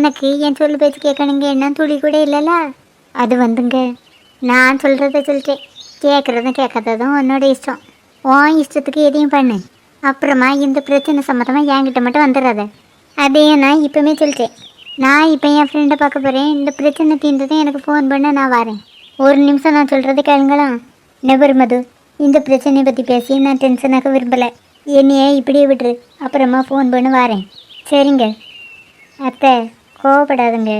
உனக்கு என் சொல்லு பேச்சு கேட்கணுங்க. என்ன துளி கூட இல்லைல்ல. அது வந்துங்க. நான் சொல்கிறத சொல்லிட்டேன். கேட்குறதும் கேட்காததும் உன்னோட இஷ்டம். உன் இஷ்டத்துக்கு எதையும் பண்ணு. அப்புறமா இந்த பிரச்சனை சம்மந்தமாக என்கிட்ட மட்டும் வந்துடாத. அதே நான் இப்போமே சொல்லிட்டேன். நான் இப்போ என் ஃப்ரெண்டை பார்க்க போகிறேன் இந்த பிரச்சனை தீர்ந்ததும் எனக்கு ஃபோன் பண்ண நான் வரேன். ஒரு நிமிஷம் நான் சொல்கிறத கேளுங்களா? நெபர் மது? இந்த பிரச்சனையை பற்றி பேசி நான் டென்ஷனாக விரும்பலை. என்னையே இப்படியே விட்டுரு. அப்புறமா ஃபோன் பண்ணி வரேன். சரிங்க. அத்தை. கோவப்படாதுங்க.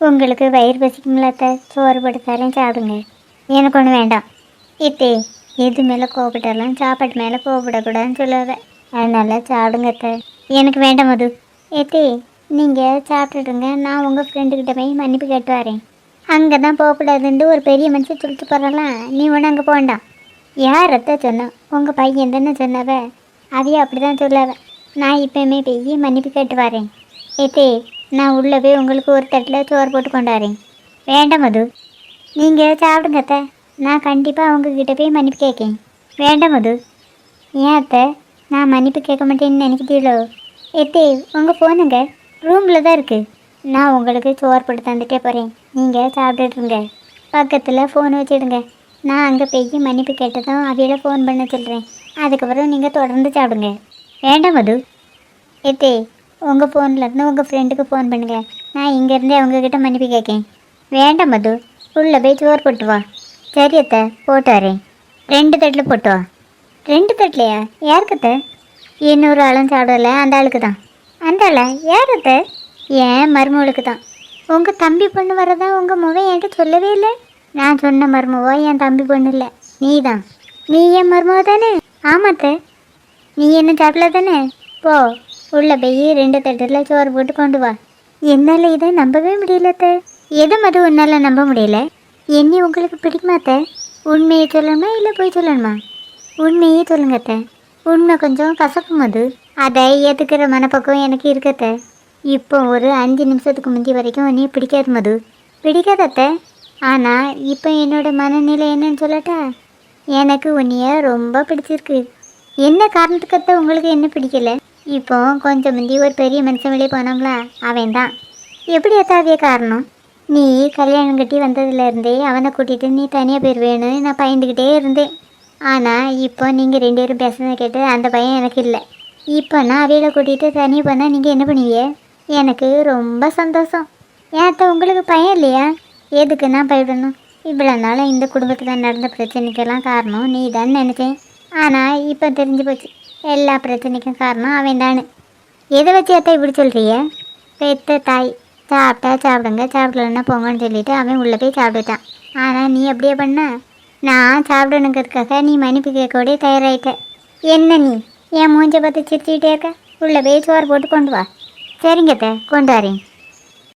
உங்களுக்கு வயிறு பசிக்குங்களா சோறு போட்டு தரேன் சாப்பிடுங்க. எனக்கு ஒன்று வேண்டாம். இத்தே எது மேலே கோவப்பட்டாலும் சாப்பாட்டு மேலே கோவப்படக்கூடாதுன்னு சொல்லுவேன் அதனால சாப்பிடுங்க அத்தை. எனக்கு வேண்டாம் மது. ஏத்தே நீங்கள் சாப்பிட்டுடுங்க. நான் உங்கள் ஃப்ரெண்டுக்கிட்ட போய் மன்னிப்பு கேட்டு வரேன். அங்கே தான் போகக்கூடாதுன்ட்டு ஒரு பெரிய மனுஷன் சொல்லிட்டு போகிறலாம் நீ ஒன்று அங்கே போண்டாம் யார் அத்தை சொன்னா? உங்கள் பையன் தானே சொன்னவ. அதையும் அப்படி தான் சொல்லவ. நான் இப்போயுமே போய் மன்னிப்பு கேட்டு வரேன். ஏத்தே நான் உள்ளே போய் உங்களுக்கு ஒரு தட்டில் சோறு போட்டு கொண்டாரேன் வேண்டாம் மது. நீங்கள் சாப்பிடுங்க அத்தை. நான் கண்டிப்பாக உங்ககிட்ட போய் மன்னிப்பு கேட்கேன். வேண்டாம் மது. ஏன் அத்தை? நான் மன்னிப்பு கேட்க மாட்டேன்னு நினைக்கிறீங்களோ எத்தே உங்கள் ஃபோனுங்க ரூமில் தான் இருக்குது நான் உங்களுக்கு சோறு போட்டு தந்துட்டே போகிறேன் நீங்கள் சாப்பிட்டுட்ருங்க பக்கத்தில் ஃபோன் வச்சிடுங்க. நான் அங்கே போய் மன்னிப்பு கேட்டதும் அவையில் ஃபோன் பண்ண சொல்கிறேன் அதுக்கப்புறம் நீங்கள் தொடர்ந்து சாப்பிடுங்க. வேண்டாம் மது. எத்தே உங்கள் ஃபோன்லேருந்து உங்கள் ஃப்ரெண்டுக்கு ஃபோன் பண்ணுங்கள் நான் இங்கேருந்தே அவங்கக்கிட்ட மன்னிப்பு கேட்கேன். வேண்டாம் மது உள்ளே போய் சோறு போட்டு வா. சரி அத்தை போட்டு வரேன். ரெண்டு தட்டில் போட்டு வா. ரெண்டு தட்டிலையா? யாருக்கு அத்தை? இன்னொரு ஆளும் சாப்பிடல அந்த ஆளுக்கு தான். அந்த ஆளா? யார் அத்தை? ஏன் மருமகளுக்கு தான். உங்கள் தம்பி பொண்ணு வரதா உங்கள் முகம் என்கிட்ட சொல்லவே இல்லை. நான் சொன்ன மருமவோ என் தம்பி பொண்ணு இல்லை. நீ தான். நீ என் மருமவ தானே? ஆமாத்த நீ என்ன சாப்பிடல தானே? போ. உள்ள போய் ரெண்டு தட்டில் சோறு போட்டு கொண்டு வா. என்னால் இதை நம்பவே முடியலத்த எது மது உன்னால் நம்ப முடியல? என்னை உங்களுக்கு பிடிக்குமாத்த உண்மையை சொல்லணுமா இல்லை போய் சொல்லணுமா? உண்மையே சொல்லுங்க அத்தை. உண்மை கொஞ்சம் கசக்கும் அது அதை ஏற்றுக்கிற மனப்பக்கம் எனக்கு இருக்கத்த இப்போ ஒரு அஞ்சு நிமிஷத்துக்கு முந்தி வரைக்கும் நீ பிடிக்காது மது. பிடிக்காத அத்தை. ஆனால் இப்போ என்னோட மனநிலை என்னன்னு சொல்லட்டா? எனக்கு உன்னைய ரொம்ப பிடிச்சிருக்கு. என்ன காரணத்துக்கு அத்தை உங்களுக்கு என்ன பிடிக்கல? இப்போ கொஞ்சம் முந்தி ஒரு பெரிய மனுஷன் வெளியே போனாங்களா? அவன் தான் எப்படி எத்தாவிய காரணம்? நீ கல்யாணம் கட்டி வந்ததுலேருந்தே அவனை கூட்டிகிட்டு நீ தனியாக போயிடுவேன்னு நான் பயந்துக்கிட்டே இருந்தேன். ஆனால் இப்போ நீங்கள் ரெண்டு பேரும் பேசுனதை கேட்டு அந்த பையன் எனக்கு இல்லை. இப்போ நான் அவையில கூட்டிகிட்டு தனியாக போனால் நீங்கள் என்ன பண்ணுவீங்க? எனக்கு ரொம்ப சந்தோஷம். ஏன் அத்தை உங்களுக்கு பையன் இல்லையா? எதுக்கு நான் பயப்படணும்? இவ்வளோ நாளும் இந்த குடும்பத்தில் நடந்த பிரச்சனைக்கெல்லாம் காரணம் நீ தான் நினச்சேன். ஆனால் இப்போ தெரிஞ்சு போச்சு. எல்லா பிரச்சனைக்கும் காரணம் அவன் தானு எதை வச்சு அத்தை இப்படி சொல்கிறிய பெத்த தாய் சாப்பிட்டா சாப்பிடுங்க சாப்பிடலன்னா போங்கன்னு சொல்லிட்டு அவன் உள்ளே போய் சாப்பிட்டுட்டான். ஆனால் நீ அப்படியே பண்ண? நான் சாப்பிடணுங்கிறதுக்காக நீ மன்னிப்பு கேட்கக்கூடிய தயாராகிட்ட என்ன நீ? என் மூஞ்ச பார்த்து சிரிச்சுக்கிட்டே இருக்க? உள்ளே போய் சோறு போட்டு கொண்டு வா. சரிங்க அத்தை கொண்டு வரேன்.